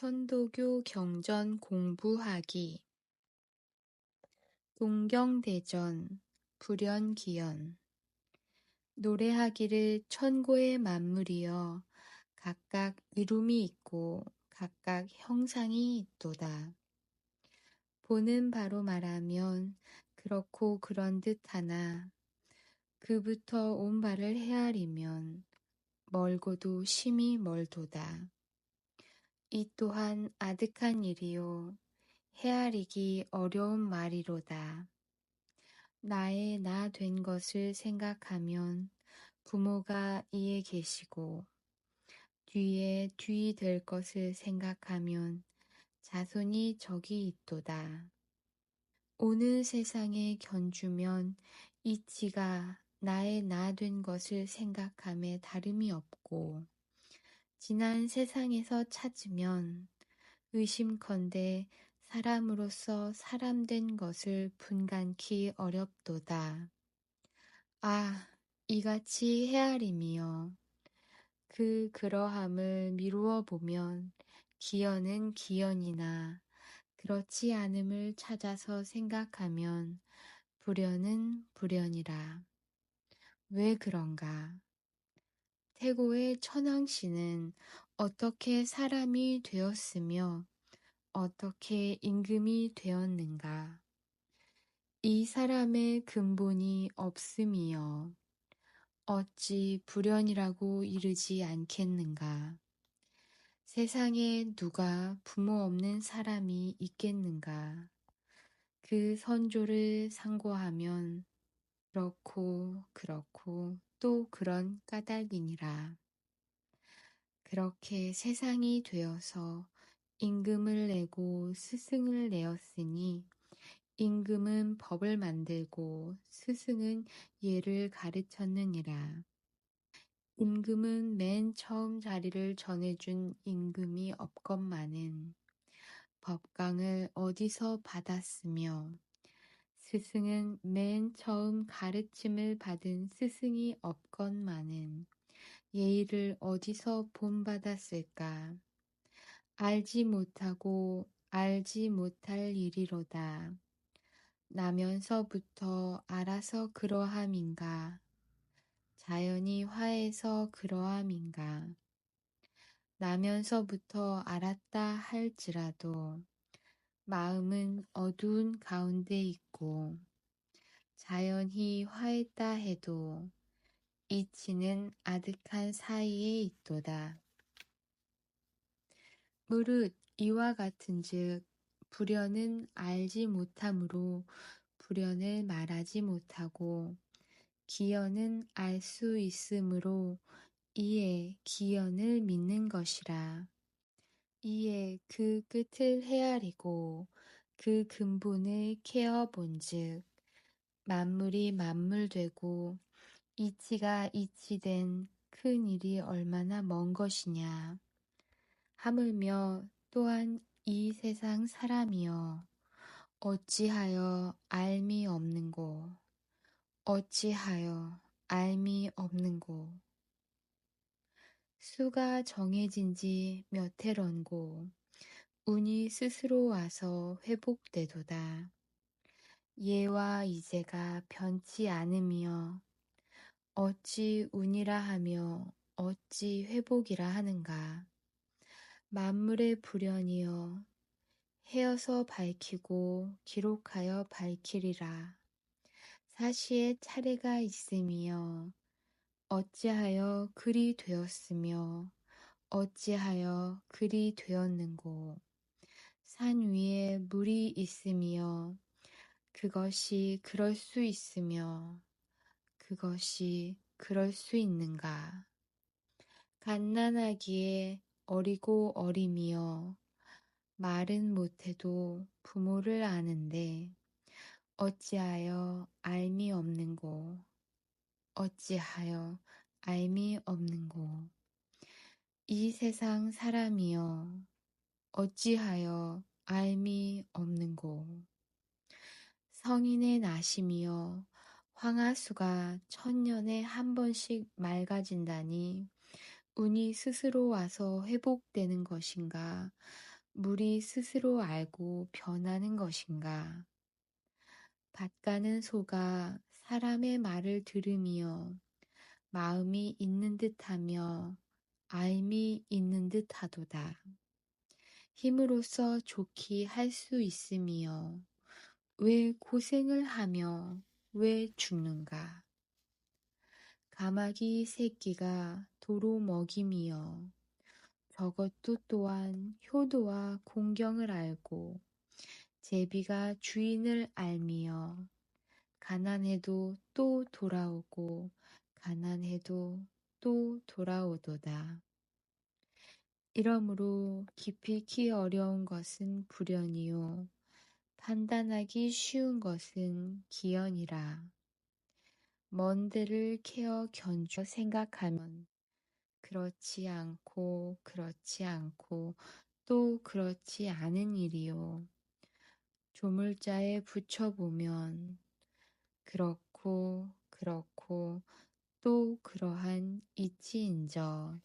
천도교 경전 공부하기 동경대전 불연기연 노래하기를 천고의 만물이여 각각 이름이 있고 각각 형상이 있도다. 보는 바로 말하면 그렇고 그런 듯 하나 그부터 온 바를 헤아리면 멀고도 심히 멀도다. 이 또한 아득한 일이요 헤아리기 어려운 말이로다. 나의 나 된 것을 생각하면 부모가 이에 계시고 뒤에 뒤될 것을 생각하면 자손이 저기 있도다. 오늘 세상에 견주면 이치가 나의 나 된 것을 생각함에 다름이 없고 지난 세상에서 찾으면 의심컨대 사람으로서 사람된 것을 분간키 어렵도다. 아, 이같이 헤아림이여. 그 그러함을 미루어 보면 기연은 기연이나 그렇지 않음을 찾아서 생각하면 불연은 불연이라. 왜 그런가? 태고의 천황씨는 어떻게 사람이 되었으며 어떻게 임금이 되었는가? 이 사람의 근본이 없음이여 어찌 불연이라고 이르지 않겠는가? 세상에 누가 부모 없는 사람이 있겠는가? 그 선조를 상고하면 그렇고 그렇고 또 그런 까닭이니라. 그렇게 세상이 되어서 임금을 내고 스승을 내었으니 임금은 법을 만들고 스승은 예를 가르쳤느니라. 임금은 맨 처음 자리를 전해준 임금이 없건만은 법강을 어디서 받았으며 스승은 맨 처음 가르침을 받은 스승이 없건만은 예의를 어디서 본받았을까? 알지 못하고 알지 못할 일이로다. 나면서부터 알아서 그러함인가? 자연이 화해서 그러함인가? 나면서부터 알았다 할지라도 마음은 어두운 가운데 있고 자연히 화했다 해도 이치는 아득한 사이에 있도다. 무릇 이와 같은즉 불연은 알지 못함으로 불연을 말하지 못하고 기연은 알 수 있으므로 이에 기연을 믿는 것이라. 이에 그 끝을 헤아리고 그 근본을 캐어 본즉 만물이 만물되고 이치가 이치된 큰 일이 얼마나 먼 것이냐. 하물며 또한 이 세상 사람이여 어찌하여 알미 없는고 어찌하여 알미 없는고 수가 정해진 지 몇 해런고 운이 스스로 와서 회복되도다. 예와 이제가 변치 않으며 어찌 운이라 하며 어찌 회복이라 하는가. 만물의 불연이여 헤어서 밝히고 기록하여 밝히리라. 사시의 차례가 있음이여 어찌하여 그리 되었으며 어찌하여 그리 되었는고? 산 위에 물이 있으며 그것이 그럴 수 있으며 그것이 그럴 수 있는가? 갓난아기에 어리고 어림이여 말은 못해도 부모를 아는데 어찌하여 알미 없는고 어찌하여 알미 없는고? 이 세상 사람이여 어찌하여 알미 없는고? 성인의 나심이여 황하수가 천년에 한 번씩 맑아진다니 운이 스스로 와서 회복되는 것인가? 물이 스스로 알고 변하는 것인가? 밭가는 소가 사람의 말을 들으며 마음이 있는 듯하며 알미 있는 듯하도다. 힘으로써 좋게 할수 있으며 왜 고생을 하며 왜 죽는가? 가마귀 새끼가 도로 먹임이여 저것도 또한 효도와 공경을 알고 제비가 주인을 알미여 가난해도 또 돌아오고 가난해도 또 돌아오도다. 이러므로 깊이 어려운 것은 불연이요 판단하기 쉬운 것은 기연이라. 먼 데를 케어 견주 생각하면 그렇지 않고 그렇지 않고 또 그렇지 않은 일이요. 조물자에 붙여보면 그렇고 그렇고 또 그러한 이치인저